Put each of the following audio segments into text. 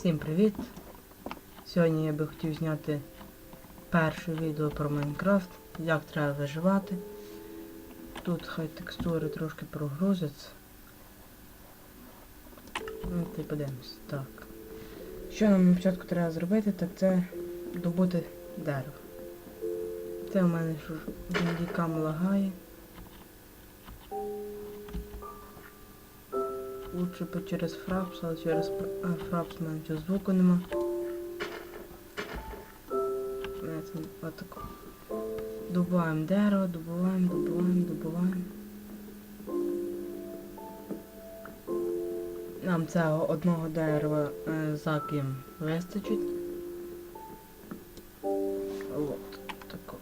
Всім привіт! Сьогодні я би хотів зняти перше відео про Майнкрафт, як треба виживати. Тут хай текстури трошки прогрузяться. Ну, ти подивимось. Так. Що нам на початку треба зробити, так це добути дерево. Це в мене що дікам лагає. Лучше б через фрапс, але через фрапс цього звуку нема. Отако. Добуваємо дерево, добуваємо, добуваємо, добуваємо. Нам цього одного дерева е, заким вистачить. От, тако.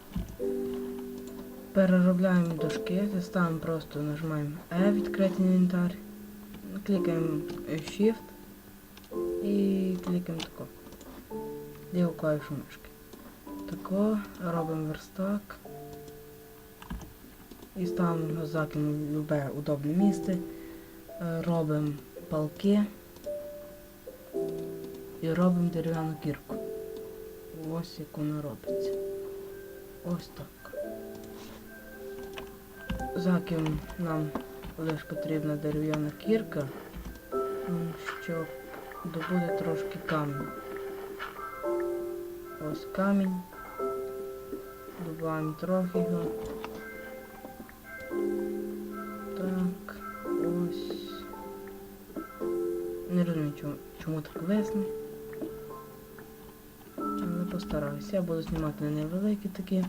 Переробляємо дошки, ставимо просто нажимаємо E, відкрити інвентар. Клікаємо Shift і клікаємо тако. Ліву клавішу мишки. Тако, робимо верстак. І ставимо його закинемо в любе удобне місце. Робимо палки. І робимо дерев'яну кірку. Ось як вона робиться. Ось так. Заким нам лише потрібна дерев'яна кірка, м, щоб добути трошки камінь. Ось камінь. Добуваємо трохи його. Так, ось. Не розумію, чому, чому так весне. Але постараюся. Я буду знімати невеликі такі.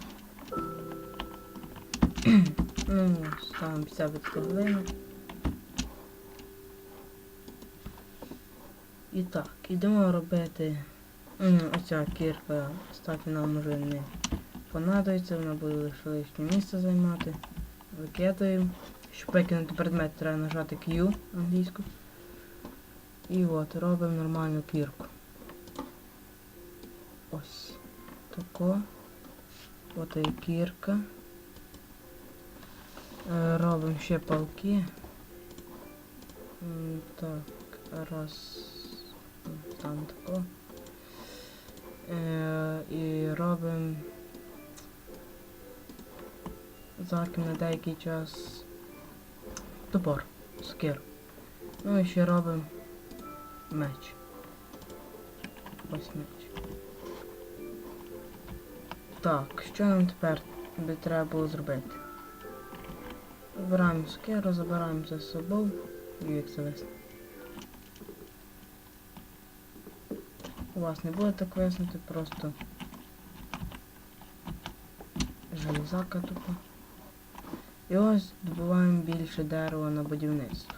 Ну, ставимо 50 глину. І так, ідемо робити. Оця кірка, кстати, нам вже не понадобиться, вона буде лише лишнє місце займати. Викидаємо. Щоб викинути предмет, треба нажати Q англійську. І от, робимо нормальну кірку. Ось. Тако. От кірка. Робимо ще палки. Так, раз. Там тако. Е, і робимо заким на деякий час топор, скир. Ну і ще робимо меч. Ось меч. Так, що нам тепер би треба було зробити? Вибираємо скиру, забираємо за собою і як це вести. У вас не буде так виснути, просто железака тупо. І ось добуваємо більше дерева на будівництво.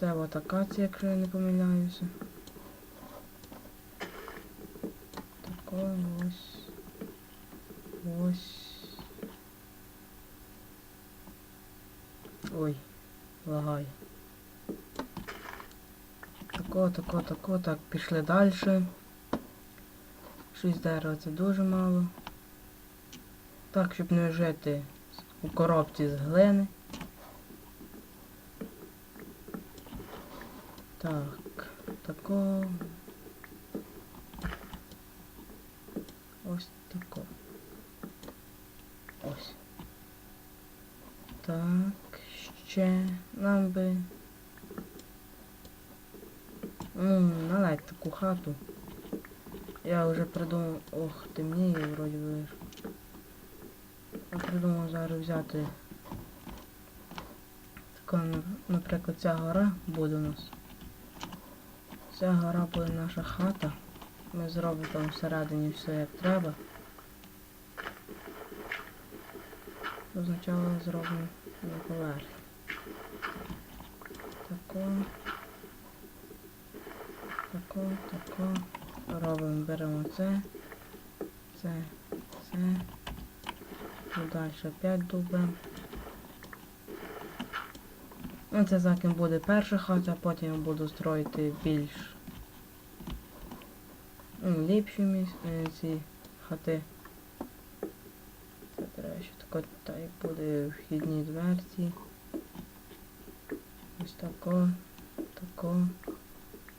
Це от акація, якщо я не помиляюся. Тако ось. Ось. Ой, лагає. Тако, тако, тако, так, пішли далі. Шість дерева це дуже мало. Так, щоб не жити у коробці з глини. Так, тако. Ось тако. Ось. Так, ще нам би. Ну, наладь таку хату. Я вже придумав... Ох, темніє вроді би. Я придумав зараз взяти. Така, наприклад, ця гора буде у нас. Ця гора буде наша хата. Ми зробимо там всередині все як треба. Спочатку зробимо на поверхні. Тако. Тако, тако. Робимо, беремо це. Це, це. І далі опять дубимо. Ну, це буде перша хата, потім буду строїти більш ну, ліпші міс... е, ці хати. Це треба ще так буде вхідні дверці. Ось тако, тако,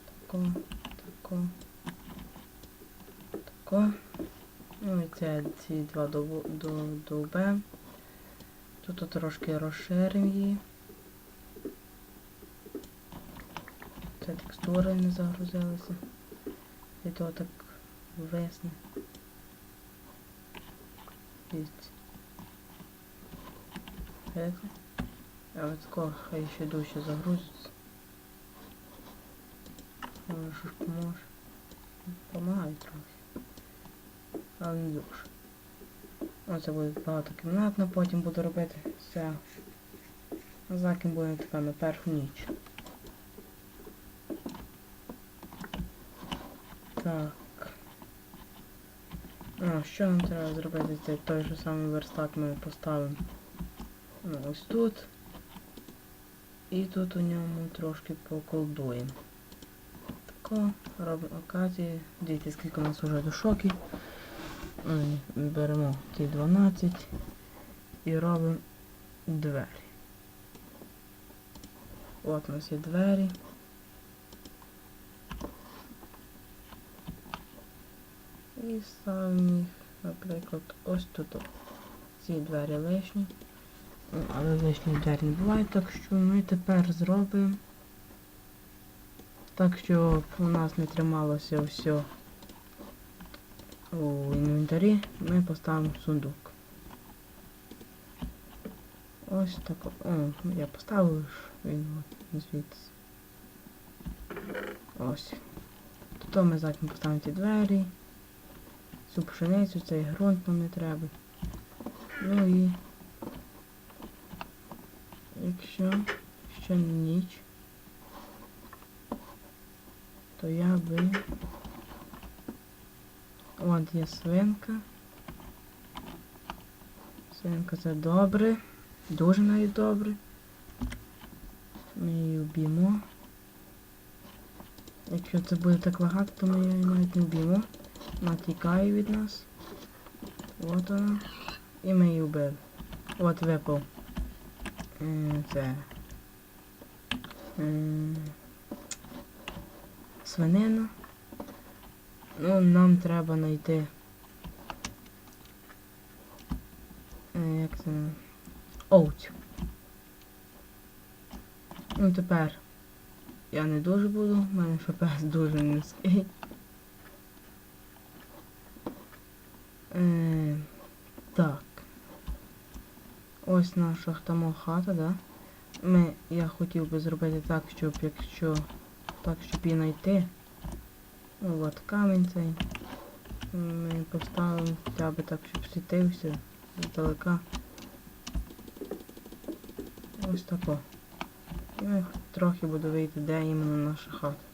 тако, тако, тако. Ну і це ці два довбе. Тут трошки розширимо її. Це текстури не загрузилися. І то так висне. Дивіться. Видно? А от скоро хай ще дужче загрузиться. Може, що ж поможе. Помагає трохи. Але не дуже. Оце буде багатокімнатно, потім буду робити все. А закін буде така на першу ніч. Так. А, що нам треба зробити? Цей той же самий верстак ми поставимо ну, ось тут. І тут у ньому трошки поколдуємо. Тако, робимо оказії. Дивіться, скільки у нас вже дошоків. Беремо ті 12 і робимо двері. От у нас є двері. І ставимо їх, наприклад, ось тут. Ці двері лишні. Але лишні двері не бувають, так що ми тепер зробимо так, щоб у нас не трималося все у інвентарі, ми поставимо сундук. Ось так. О, я поставив, він звідси. Ось. Тут ми затім поставимо ті двері. Цю пшеницю, цей ґрунт нам не треба. Ну і якщо ще ніч, то я би... От є свинка. Свинка це добре. Дуже навіть добре. Ми її вб'ємо. Якщо це буде так багато, то ми її навіть не вб'ємо. Вона від нас. От вона. І ми її вбили. От випав. Це. Свинина. Ну, нам треба знайти. Е, Як це? Овцю. Ну тепер я не дуже буду, в мене ФПС дуже низький. Е, так. Ось наша хтамо хата, да? Ми, я хотів би зробити так, щоб якщо так, щоб її знайти. От камінь цей. Ми поставимо хоча б так, щоб світився здалека. Ось тако. І ми трохи буду вийти, де іменно наша хата.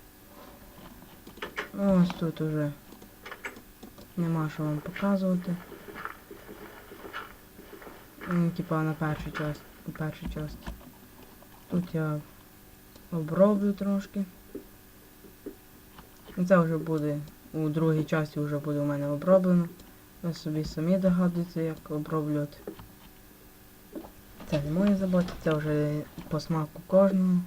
Ось тут уже нема що вам показувати. Ну, Типа на першій часті, у першій часті. Тут я оброблю трошки. Це вже буде у другій часті вже буде у мене оброблено. Ви собі самі догадуєте, як оброблювати. Це не мої заботи, це вже по смаку кожного.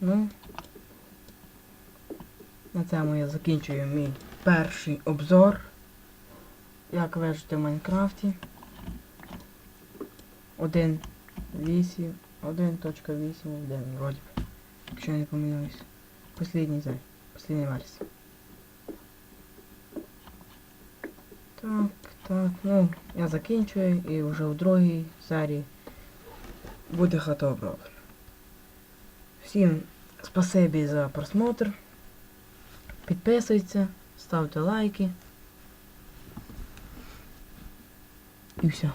Ну, на цьому я закінчую мій перший обзор. Як вижити в Майнкрафті. 1.8 1.8.1 вроді. би, Якщо я не помиляюсь. Послідній зай. Послідній версія. Так, так, ну, я закінчую і вже у другій серії буде хата оброблена. Всім спасибі за просмотр. Підписуйтесь, ставте лайки. І все.